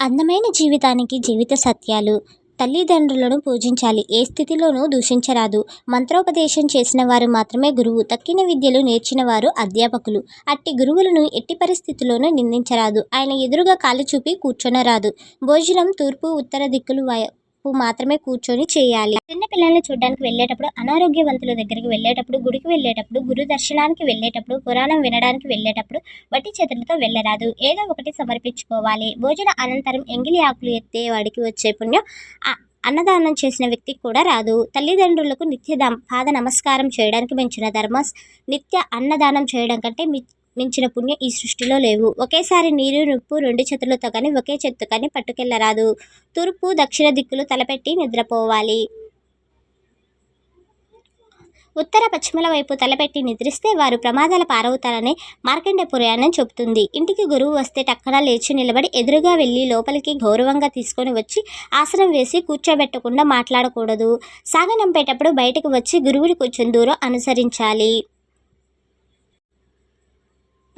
అందమైన జీవితానికి జీవిత సత్యాలు. తల్లిదండ్రులను పూజించాలి. ఏ స్థితిలోనూ దూషించరాదు. మంత్రోపదేశం చేసిన వారు మాత్రమే గురువు. తక్కిన విద్యలు నేర్చిన వారు అధ్యాపకులు. అట్టి గురువులను ఎట్టి పరిస్థితుల్లోనూ నిందించరాదు. ఆయన ఎదురుగా కాలు చూపి కూర్చొనరాదు. భోజనం తూర్పు ఉత్తర దిక్కులు వైపు మాత్రమే కూర్చొని చేయాలి. చిన్న పిల్లల్ని చూడడానికి వెళ్ళేటప్పుడు అనారోగ్యవంతుల దగ్గరికి వెళ్ళేటప్పుడు గుడికి వెళ్ళేటప్పుడు గురు దర్శనానికి వెళ్ళేటప్పుడు పురాణం వినడానికి వెళ్ళేటప్పుడు వట్టి చేతులతో వెళ్ళరాదు. ఏదో ఒకటి సమర్పించుకోవాలి. భోజన అనంతరం ఎంగిలి ఆకులు ఎత్తే వాడికి వచ్చే పుణ్యం అన్నదానం చేసిన వ్యక్తికి కూడా రాదు. తల్లిదండ్రులకు నిత్య పాద నమస్కారం చేయడానికి మించిన ధర్మం నిత్య అన్నదానం చేయడం కంటే మించిన పుణ్యం ఈ సృష్టిలో లేవు. ఒకేసారి నీరు నిప్పు రెండు చేతులతో కానీ ఒకే చేత్తో కానీ పట్టుకెళ్ళరాదు తూర్పు దక్షిణ దిక్కులు తలపెట్టి నిద్రపోవాలి. ఉత్తర పశ్చిమల వైపు తలపెట్టి నిద్రిస్తే వారు ప్రమాదాల పారవుతారని మార్కండే పురాణం చెబుతుంది. ఇంటికి గురువు వస్తే టక్కన లేచి నిలబడి ఎదురుగా వెళ్ళి లోపలికి గౌరవంగా తీసుకొని వచ్చి ఆసనం వేసి కూర్చోబెట్టకుండా మాట్లాడకూడదు. సాగనంపేటప్పుడు బయటకు వచ్చి గురువుని కొంచెం దూరం అనుసరించాలి.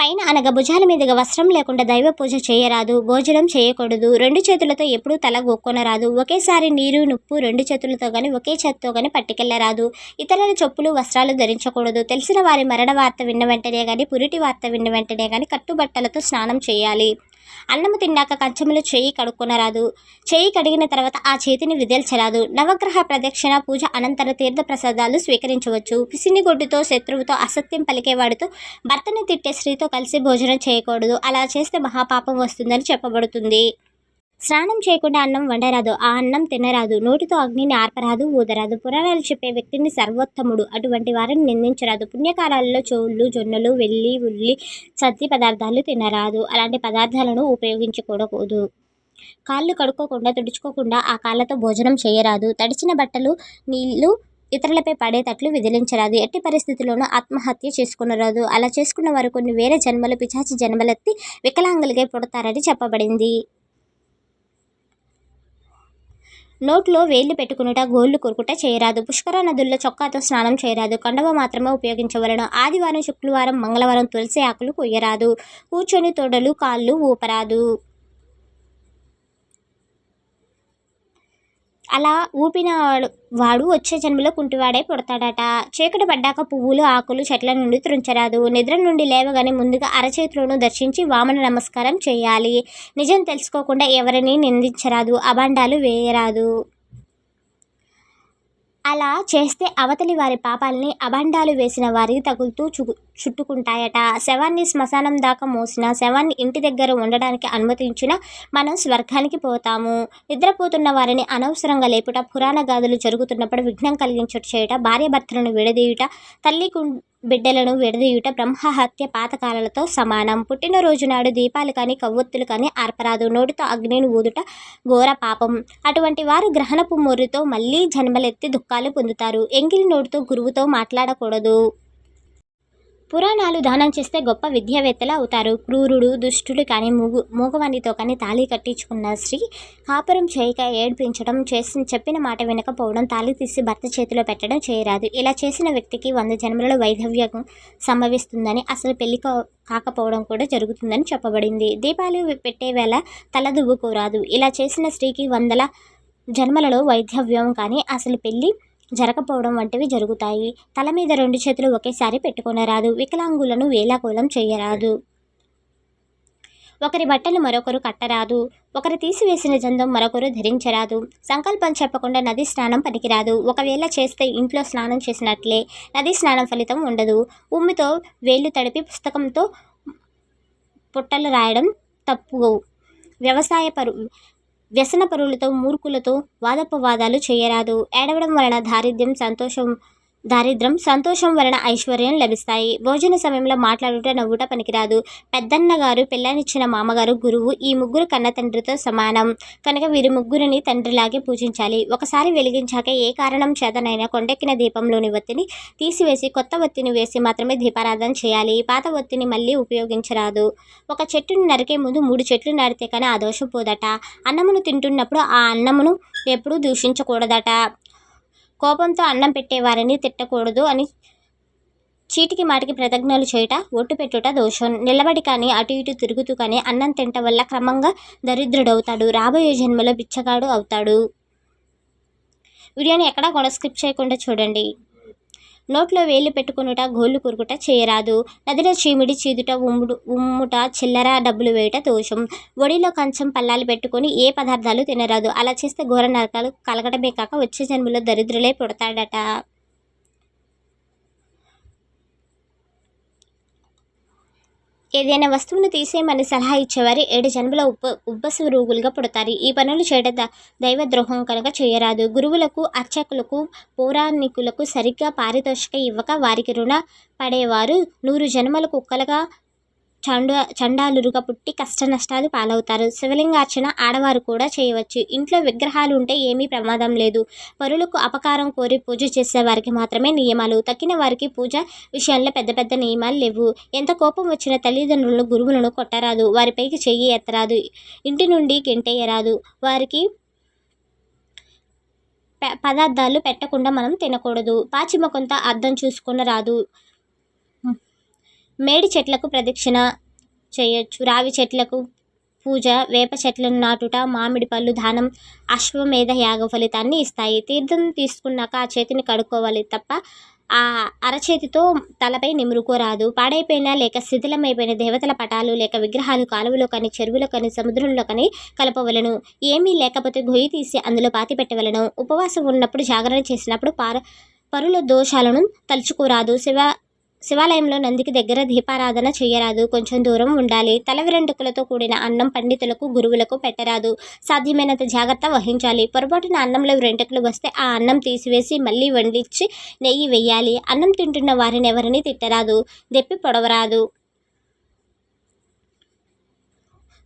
పైన అనగా భుజాల మీదుగా వస్త్రం లేకుండా దైవ పూజ చేయరాదు భోజనం చేయకూడదు. రెండు చేతులతో ఎప్పుడూ తల గోక్కొనరాదు. ఒకేసారి నీరు నుప్పు రెండు చేతులతో కానీ ఒకే చేతితో కానీ పట్టుకెళ్ళరాదు ఇతరుల చెప్పులు వస్త్రాలు ధరించకూడదు. తెలిసిన వారి మరణ వార్త విన్న వెంటనే కానీ పురిటి వార్త విన్న వెంటనే కానీ కట్టుబట్టలతో స్నానం చేయాలి. అన్నము తిన్నాక కంచములు చేయి కడుక్కొనరాదు. చేయి కడిగిన తర్వాత ఆ చేతిని విదిల్చరాదు. నవగ్రహ ప్రదక్షిణ పూజ అనంతర తీర్థ ప్రసాదాలు స్వీకరించవచ్చు. పిసినిగొడ్డుతో శత్రువుతో అసత్యం పలికేవాడితో భర్తను తిట్టే స్త్రీతో కలిసి భోజనం చేయకూడదు. అలా చేస్తే మహాపాపం వస్తుందని చెప్పబడుతుంది. స్నానం చేయకుండా అన్నం వండరాదు ఆ అన్నం తినరాదు నోటితో అగ్నిని ఆర్పరాదు ఊదరాదు. పురాణాలు చెప్పే వ్యక్తిని సర్వోత్తముడు. అటువంటి వారిని నిందించరాదు. పుణ్యకాలాలలో చోళ్ళు జొన్నలు వెల్లి ఉల్లి సద్ది పదార్థాలు తినరాదు. అలాంటి పదార్థాలను ఉపయోగించకూడదు కాళ్ళు కడుక్కోకుండా తుడుచుకోకుండా ఆ కాళ్ళతో భోజనం చేయరాదు. తడిచిన బట్టలు నీళ్ళు ఇతరులపై పడేటట్లు విదిలించరాదు. ఎట్టి పరిస్థితుల్లోనూ ఆత్మహత్య చేసుకునరాదు. అలా చేసుకున్న వారు కొన్ని వేరే జన్మలు పిచాచి జన్మలెత్తి వికలాంగులుగా పుడతారని చెప్పబడింది. నోట్లో వేళ్ళు పెట్టుకునుట గోళ్ళు కొరుకుట చేయరాదు. పుష్కర నదుల్లో చొక్కాతో స్నానం చేయరాదు. కండవ మాత్రమే ఉపయోగించవలను. ఆదివారం శుక్రవారం మంగళవారం తులసి ఆకులు కొయ్యరాదు. కూర్చొని తొడలు కాళ్ళు ఊపరాదు. అలా ఊపిన వాడు- వచ్చే జన్మలో కుంటివాడే పుడతాడట. చీకటి పడ్డాక పువ్వులు ఆకులు చెట్ల నుండి త్రుంచరాదు. నిద్ర నుండి లేవగానే ముందుగా అరచేతులను దర్శించి వామన నమస్కారం చేయాలి. నిజం తెలుసుకోకుండా ఎవరిని నిందించరాదు. అభాండాలు వేయరాదు. అలా చేస్తే అవతలి వారి పాపాలని అభాండాలు వేసిన వారికి తగులుతూ చూ చుట్టుకుంటాయట. శవాన్ని శ్మశానం దాకా మోసిన శవాన్ని ఇంటి దగ్గర ఉండడానికి అనుమతించిన మనం స్వర్గానికి పోతాము. నిద్రపోతున్న వారిని అనవసరంగా లేపుట పురాణ గాథలు జరుగుతున్నప్పుడు విఘ్నం కలిగించుట చేయట భార్యభర్తలను విడదీయుట తల్లి బిడ్డలను విడదీయుట బ్రహ్మహత్య పాతకాలతో సమానం. పుట్టినరోజు నాడు దీపాలు కానీ కవ్వొత్తులు కానీ ఆర్పరాదు. నోటితో అగ్నిని ఊదుట ఘోర పాపం. అటువంటి వారు గ్రహణపు మొర్రితో మళ్ళీ జన్మలెత్తి దుఃఖాలు పొందుతారు. ఎంగిలి నోటితో గురువుతో మాట్లాడకూడదు. పురాణాలు దానం చేస్తే గొప్ప విద్యావేత్తలు అవుతారు. క్రూరుడు దుష్టుడు కానీ మూగు మూగవాణితో కానీ తాళి కట్టించుకున్న స్త్రీ కాపురం చేయక ఏడ్పించడం చేసి చెప్పిన మాట వినకపోవడం తాళి తీసి భర్త చేతిలో పెట్టడం చేయరాదు. ఇలా చేసిన వ్యక్తికి వంద జన్మలలో వైధవ్యం సంభవిస్తుందని అసలు పెళ్ళి కా- కాకపోవడం కూడా జరుగుతుందని చెప్పబడింది. దీపాలు పెట్టే వేళ తల దువ్వుకోరాదు ఇలా చేసిన స్త్రీకి వందల జన్మలలో వైధవ్యం కానీ అసలు పెళ్ళి జరగకపోవడం వంటివి జరుగుతాయి. తల మీద రెండు చేతులు ఒకేసారి పెట్టుకొనరాదు. వికలాంగులను వేలాకోలం చేయరాదు. ఒకరి బట్టలు మరొకరు కట్టరాదు. ఒకరు తీసివేసిన జందం మరొకరు ధరించరాదు. సంకల్పం చెప్పకుండా నది స్నానం పనికిరాదు. ఒకవేళ చేస్తే ఇంట్లో స్నానం చేసినట్లే నది స్నానం ఫలితం ఉండదు. ఉమ్మితో వేళ్ళు తడిపి పుస్తకంతో పుట్టలు రాయడం తప్పు. వ్యవసాయ పరు వ్యసన పరులతో మూర్ఖులతో వాదోపవాదాలు చేయరాదు. ఏడవడం వలన దారిద్ర్యం సంతోషం దారిద్ర్యం సంతోషం వలన ఐశ్వర్యం లభిస్తాయి. భోజన సమయంలో మాట్లాడుట నవ్వుట పనికిరాదు. పెద్దన్న గారు పిల్లనిచ్చిన మామగారు గురువు ఈ ముగ్గురు కన్న తండ్రితో సమానం. కనుక వీరి ముగ్గురిని తండ్రిలాగే పూజించాలి. ఒకసారి వెలిగించాక ఏ కారణం చేతనైనా కొండెక్కిన దీపంలోని ఒత్తిని తీసివేసి కొత్త ఒత్తిని వేసి మాత్రమే దీపారాధన చేయాలి. పాత ఒత్తిని మళ్ళీ ఉపయోగించరాదు. ఒక చెట్టును నరికే ముందు మూడు చెట్లు నరితే కానీ ఆ దోషం పోదట. అన్నమును తింటున్నప్పుడు ఆ అన్నమును ఎప్పుడూ దూషించకూడదట. కోపంతో అన్నం పెట్టేవారిని తిట్టకూడదు అని చీటికి మాటికి ప్రతిజ్ఞలు చేయుట ఒట్టు పెట్టుట దోషం. నిలబడి కానీ అటు ఇటు తిరుగుతూ కానీ అన్నం తింట వల్ల క్రమంగా దరిద్రుడవుతాడు. రాబోయే జన్మలో బిచ్చగాడు అవుతాడు. వీడియోని ఎక్కడా కూడా స్కిప్ చేయకుండా చూడండి. నోట్లో వేలు పెట్టుకునుట గోళ్ళు కురుకుట చేయరాదు. నదిలో చీమిడి చీదుట ఉమ్ముడు ఉమ్ముట చిల్లర డబ్బులు వేయుట దోషం. ఒడిలో కంచం పల్లాలు పెట్టుకొని ఏ పదార్థాలు తినరాదు. అలా చేస్తే ఘోర నరకాలు కలగడమే కాక వచ్చే జన్మలో దరిద్రులే పుడతాడట. ఏదైనా వస్తువును తీసేయమని సలహా ఇచ్చేవారు. ఏడు జన్మల ఉప్ప ఉబ్బసు రూగులుగా పుడతారు. ఈ పనులు చేయడం ద- దైవద్రోహం కనుక చేయరాదు. గురువులకు అర్చకులకు పౌరాణికులకు సరిగ్గా పారితోషిక ఇవ్వక వారికి రుణ పడేవారు. నూరు జన్మల కుక్కలుగా చండ చండాలురుగా పుట్టి కష్ట నష్టాలు పాలవుతారు. శివలింగార్చన ఆడవారు కూడా చేయవచ్చు. ఇంట్లో విగ్రహాలు ఉంటే ఏమీ ప్రమాదం లేదు. పరులకు అపకారం కోరి పూజ చేసే వారికి మాత్రమే నియమాలు. తక్కిన వారికి పూజ విషయంలో పెద్ద పెద్ద నియమాలు లేవు. ఎంత కోపం వచ్చిన తల్లిదండ్రులను గురువులను కొట్టరాదు. వారిపైకి చెయ్యి ఎత్తరాదు. ఇంటి నుండి గెంటేయరాదు. వారికి పదార్థాలు పెట్టకుండా మనం తినకూడదు. పాచిమ కొంత అర్థం చూసుకున్న రాదు మేడి చెట్లకు ప్రదక్షిణ చేయొచ్చు. రావి చెట్లకు పూజ వేప చెట్లను నాటుట మామిడి పళ్ళు దానం అశ్వమేధ యాగ ఫలితాన్ని ఇస్తాయి. తీర్థం తీసుకున్నాక ఆ చేతిని కడుక్కోవాలి తప్ప ఆ అరచేతితో తలపై నిమురుకోరాదు. పాడైపోయిన లేక శిథిలమైపోయిన దేవతల పటాలు లేక విగ్రహాలు కాలువలో కానీ చెరువులో కానీ సముద్రంలో కానీ కలపవలను. ఏమీ లేకపోతే గొయ్యి తీసి అందులో పాతి పెట్టవలను. ఉపవాసం ఉన్నప్పుడు జాగరణ చేసినప్పుడు పార పరుల దోషాలను తలుచుకోరాదు. శివ శివాలయంలో నందికి దగ్గర దీపారాధన చేయరాదు. కొంచెం దూరం ఉండాలి. తల వెంట్రుకలతో కూడిన అన్నం పండితులకు గురువులకు పెట్టరాదు. సాధ్యమైనంత జాగ్రత్త వహించాలి. పొరపాటున అన్నంలో వెంట్రుకలు వస్తే ఆ అన్నం తీసివేసి మళ్ళీ వండించి నెయ్యి వెయ్యాలి అన్నం తింటున్న వారిని ఎవరిని తిట్టరాదు. దెప్పి పొడవరాదు.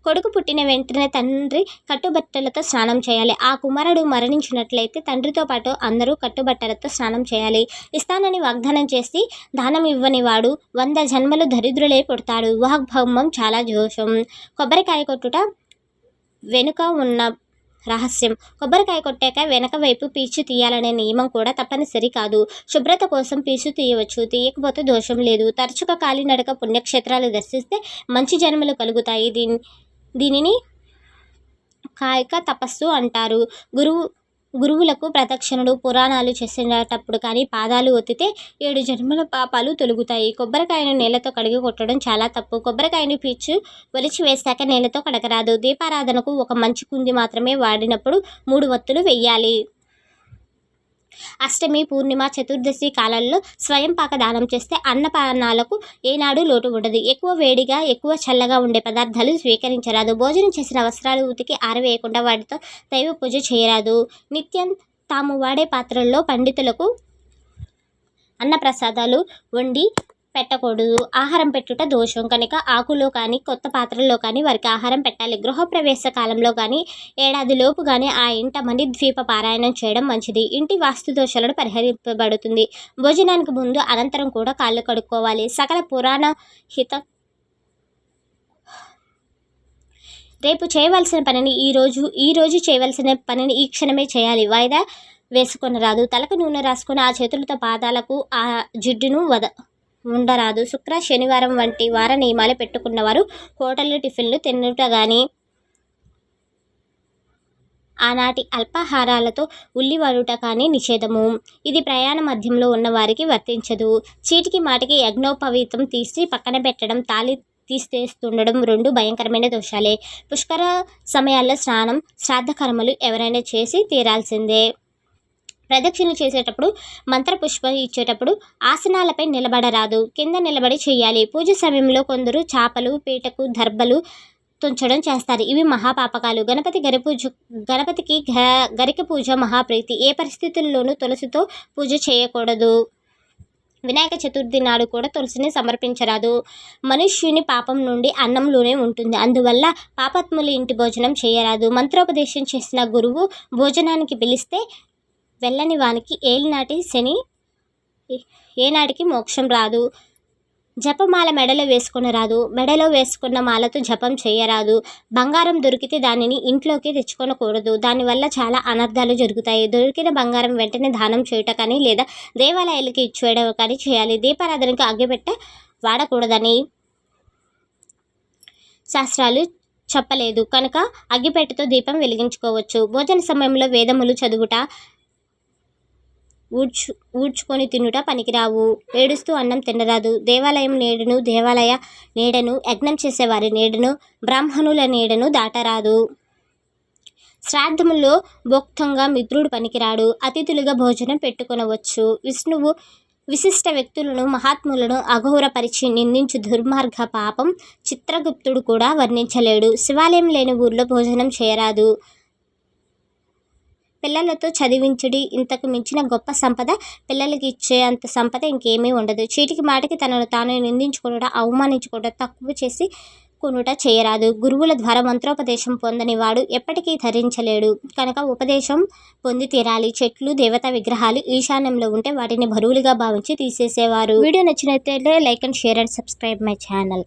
కొడుకు పుట్టిన వెంటనే తండ్రి కట్టుబట్టలతో స్నానం చేయాలి. ఆ కుమారుడు మరణించినట్లయితే తండ్రితో పాటు అందరూ కట్టుబట్టలతో స్నానం చేయాలి. ఇస్తానని వాగ్దానం చేసి దానం ఇవ్వని వాడు వంద జన్మలు దరిద్రులే పుడతాడు. వాగ్భౌమం చాలా జోషం. కొబ్బరికాయ కొట్టుట వెనుక ఉన్న రహస్యం. కొబ్బరికాయ కొట్టాక వెనక వైపు పీచు తీయాలనే నియమం కూడా తప్పనిసరి కాదు. శుభ్రత కోసం పీచు తీయవచ్చు. తీయకపోతే దోషం లేదు. తరచుగా కాలినడక పుణ్యక్షేత్రాలు దర్శిస్తే మంచి జన్మలు కలుగుతాయి. దీని దీనిని కాయక తపస్సు అంటారు. గురువు గురువులకు ప్రదక్షిణలు పురాణాలు చేసేటప్పుడు కానీ పాదాలు ఒత్తితే ఏడు జన్మల పాపాలు తొలుగుతాయి. కొబ్బరికాయను నేలతో కడిగి కొట్టడం చాలా తప్పు. కొబ్బరికాయను పీచు ఒలిచి వేశాక నేలతో కడగరాదు. దీపారాధనకు ఒక మంచి కుంది మాత్రమే వాడినప్పుడు మూడు వత్తులు వెయ్యాలి. అష్టమి పూర్ణిమ చతుర్దశి కాలాల్లో స్వయం పాక దానం చేస్తే అన్నపానాలకు ఏనాడు లోటు ఉండదు. ఎక్కువ వేడిగా ఎక్కువ చల్లగా ఉండే పదార్థాలు స్వీకరించరాదు. భోజనం చేసిన వస్త్రాలు ఉతికి ఆరవేయకుండా వాటితో దైవ పూజ చేయరాదు. నిత్యం తాము వాడే పాత్రల్లో పండితులకు అన్నప్రసాదాలు వండి పెట్టకూడదు. ఆహారం పెట్టుట దోషం. కనుక ఆకులో కానీ కొత్త పాత్రల్లో కానీ వారికి ఆహారం పెట్టాలి. గృహప్రవేశ కాలంలో కానీ ఏడాది లోపు కానీ ఆ ఇంట మణిద్వీప పారాయణం చేయడం మంచిది. ఇంటి వాస్తు దోషాలను పరిహరింపబడుతుంది. భోజనానికి ముందు అనంతరం కూడా కాళ్ళు కడుక్కోవాలి. సకల పురాణ హిత రేపు చేయవలసిన పనిని ఈ రోజు ఈ రోజు చేయవలసిన పనిని ఈ క్షణమే చేయాలి. వాయిదా వేసుకొని రాదు తలకు నూనె రాసుకొని ఆ చేతులతో పాదాలకు ఆ జిడ్డును వద ఉండరాదు. శుక్ర శనివారం వంటి వార నియమాలు పెట్టుకున్నవారు హోటళ్ళు టిఫిన్లు తిన్నుట కానీ ఆనాటి అల్పాహారాలతో ఉల్లివడుట కానీ నిషేధము. ఇది ప్రయాణ మధ్యంలో ఉన్నవారికి వర్తించదు. చీటికి మాటికి యజ్ఞోపవీతం తీసి పక్కన పెట్టడం తాళి తీసేస్తుండడం రెండు భయంకరమైన దోషాలే. పుష్కర సమయాల్లో స్నానం శ్రాద్ధ కర్మలు ఎవరైనా చేసి తీరాల్సిందే. ప్రదక్షిణ చేసేటప్పుడు మంత్రపుష్పం ఇచ్చేటప్పుడు ఆసనాలపై నిలబడరాదు. కింద నిలబడి చేయాలి. పూజ సమయంలో కొందరు చేపలు పీటకు దర్బలు తుంచడం చేస్తారు. ఇవి మహాపాపకాలు. గణపతి గరి పూజ గణపతికి గ గరిక పూజ మహాప్రీతి. ఏ పరిస్థితుల్లోనూ తులసితో పూజ చేయకూడదు. వినాయక చతుర్థి నాడు కూడా తులసిని సమర్పించరాదు. మనుష్యుని పాపం నుండి అన్నంలోనే ఉంటుంది. అందువల్ల పాపాత్ముల ఇంటి భోజనం చేయరాదు. మంత్రోపదేశం చేసిన గురువు భోజనానికి పిలిస్తే వెళ్ళని వానికి ఏలినాటి శని ఏనాటికి మోక్షం రాదు. జపమాల మెడలో వేసుకుని రాదు. మెడలో వేసుకున్న మాలతో జపం చేయరాదు. బంగారం దొరికితే దానిని ఇంట్లోకి తెచ్చుకొనకూడదు. దానివల్ల చాలా అనర్థాలు జరుగుతాయి. దొరికిన బంగారం వెంటనే దానం చేయుట కానీ లేదా దేవాలయాలకి ఇచ్చేయడం కానీ చేయాలి. దీపారాధనకు అగ్గిపెట్ట వాడకూడదని శాస్త్రాలు చెప్పలేదు. కనుక అగ్గిపెట్టతో దీపం వెలిగించుకోవచ్చు. భోజన సమయంలో వేదములు చదువుట ఊడ్చు ఊడ్చుకొని తినుట పనికిరావు. ఏడుస్తూ అన్నం తినరాదు. దేవాలయం నీడను దేవాలయ నీడను యజ్ఞం చేసేవారి నీడను బ్రాహ్మణుల నీడను దాటరాదు. శ్రాద్ధములో భోక్తంగా మిత్రుడు పనికిరాడు. అతిథులుగా భోజనం పెట్టుకొనవచ్చు. విష్ణువు విశిష్ట వ్యక్తులను మహాత్ములను అఘోరపరిచి నిందించు దుర్మార్గ పాపం చిత్రగుప్తుడు కూడా వర్ణించలేడు. శివాలయం లేని ఊర్లో భోజనం చేయరాదు. పిల్లలతో చదివించుడి. ఇంతకు మించిన గొప్ప సంపద పిల్లలకి ఇచ్చే అంత సంపద ఇంకేమీ ఉండదు. చీటికి మాటికి తనను తాను నిందించుకోవడం అవమానించుకోవడం తక్కువ చేసి కొనుట చేయరాదు. గురువుల ద్వారా మంత్రోపదేశం పొందని వాడు ఎప్పటికీ ధరించలేడు. కనుక ఉపదేశం పొంది తీరాలి. చెట్లు దేవతా విగ్రహాలు ఈశాన్యంలో ఉంటే వాటిని బరువులుగా భావించి తీసేసేవారు. వీడియో నచ్చినట్లయితే like and share and subscribe my channel.